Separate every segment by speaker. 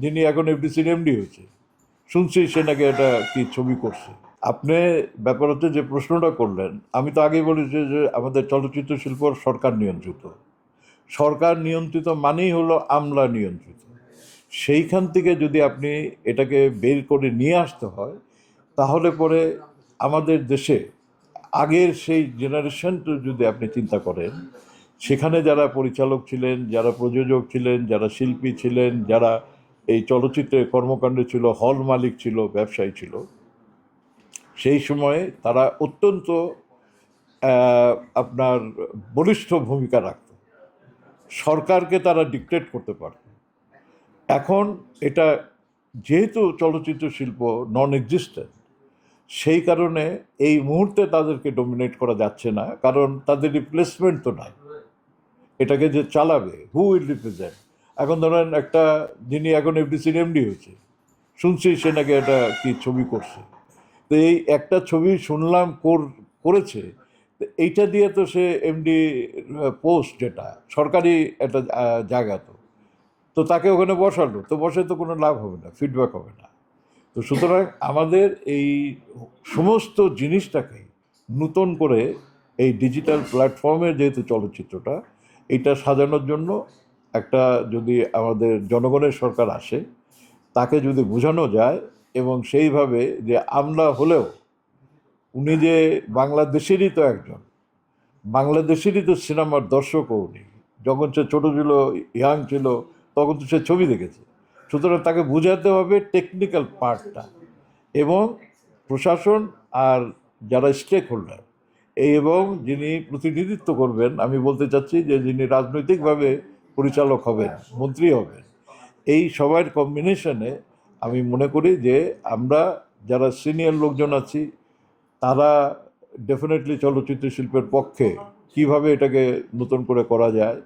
Speaker 1: যিনি এখন এফডিসির এমডি হয়েছে, শুনছি সে নাকি এটা কি ছবি করছে। আপনি ব্যাপার হচ্ছে যে প্রশ্নটা করলেন, আমি তো আগেই বলেছি যে আমাদের চলচ্চিত্র শিল্প সরকার নিয়ন্ত্রিত। সরকার নিয়ন্ত্রিত মানেই হলো আমলা নিয়ন্ত্রিত। সেইখান থেকে যদি আপনি এটাকে বের করে নিয়ে আসতে হয়, তাহলে পরে আমাদের দেশে আগের সেই জেনারেশনটা যদি আপনি চিন্তা করেন, সেখানে যারা পরিচালক ছিলেন, যারা প্রযোজক ছিলেন, যারা শিল্পী ছিলেন, যারা এই চলচ্চিত্রের কর্মকাণ্ডে ছিল, হল মালিক ছিল, ব্যবসায়ী ছিল। সেই সময়ে তারা অত্যন্ত আপনার বলিষ্ঠ ভূমিকা রাখত। সরকারকে তারা ডিকটেট করতে পারত। এখন এটা যেহেতু চলচ্চিত্র শিল্প নন এক্সিস্টেন্ট সেই কারণে এই মুহূর্তে তাদেরকে ডোমিনেট করা যাচ্ছে না, কারণ তাদের রিপ্লেসমেন্ট তো নাই। এটাকে যে চালাবে হু উইল রিপ্রেজেন্ট এখন ধরেন একটা যিনি এখন এফডিসির এমডি হয়েছে শুনছি সে নাকি এটা কি ছবি করছে। তো এই একটা ছবি শুনলাম কর- করেছে এইটা দিয়ে তো সে এমডি পোস্ট যেটা, সরকারি একটা জায়গা তো। তো তাকে ওখানে বসালো, তো বসে তো কোনো লাভ হবে না ফিডব্যাক হবে না। তো সুতরাং আমাদের এই সমস্ত জিনিসটাকে নূতন করে এই ডিজিটাল প্ল্যাটফর্মের যেহেতু চলচ্চিত্রটা, এটা সাজানোর জন্য একটা যদি আমাদের জনগণের সরকার আসে, তাকে যদি বোঝানো যায় এবং সেইভাবে যে আমরা হলেও উনি যে বাংলাদেশেরই তো একজন, বাংলাদেশেরই তো সিনেমার দর্শকও উনি। যখন সে ছোটো ছিল ইয়াং ছিল, তখন তো সে ছবি দেখেছে। সুতরাং তাকে বোঝাতে হবে টেকনিক্যাল পার্টটা এবং প্রশাসন আর যারা স্টেক হোল্ডার এই এবং যিনি প্রতিনিধিত্ব করবেন, আমি বলতে চাচ্ছি যে যিনি রাজনৈতিকভাবে পরিচালক হবেন মন্ত্রী হবেন এই সবার কম্বিনেশনে আমি মনে করি যে আমরা যারা সিনিয়র লোকজন আছি তারা ডেফিনেটলি চলচ্চিত্র শিল্পের পক্ষে কীভাবে এটাকে নতুন করে করা যায়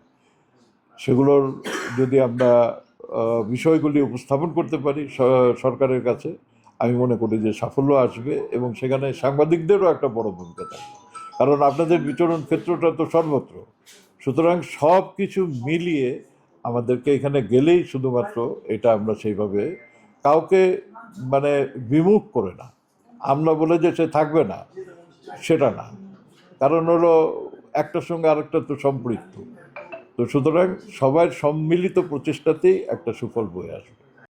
Speaker 1: সেগুলোর যদি আমরা বিষয়গুলি উপস্থাপন করতে পারি সরকারের কাছে আমি মনে করি যে সাফল্য আসবে এবং সেখানে সাংবাদিকদেরও একটা বড় ভূমিকা থাকবে। কারণ আপনাদের বিচরণ ক্ষেত্রটা তো সর্বত্র। সুতরাং সব কিছু মিলিয়ে আমাদেরকে এখানে গেলেই শুধুমাত্র এটা আমরা সেইভাবে কাউকে মানে বিমুখ করে না। আমরা বলে যে সে থাকবে না, সেটা না। কারণ হলো একটার সঙ্গে আরেকটা তো সম্পৃক্ত। তো সুতরাং সবার সম্মিলিত প্রচেষ্টাতেই একটা সুফল বয়ে আসবে।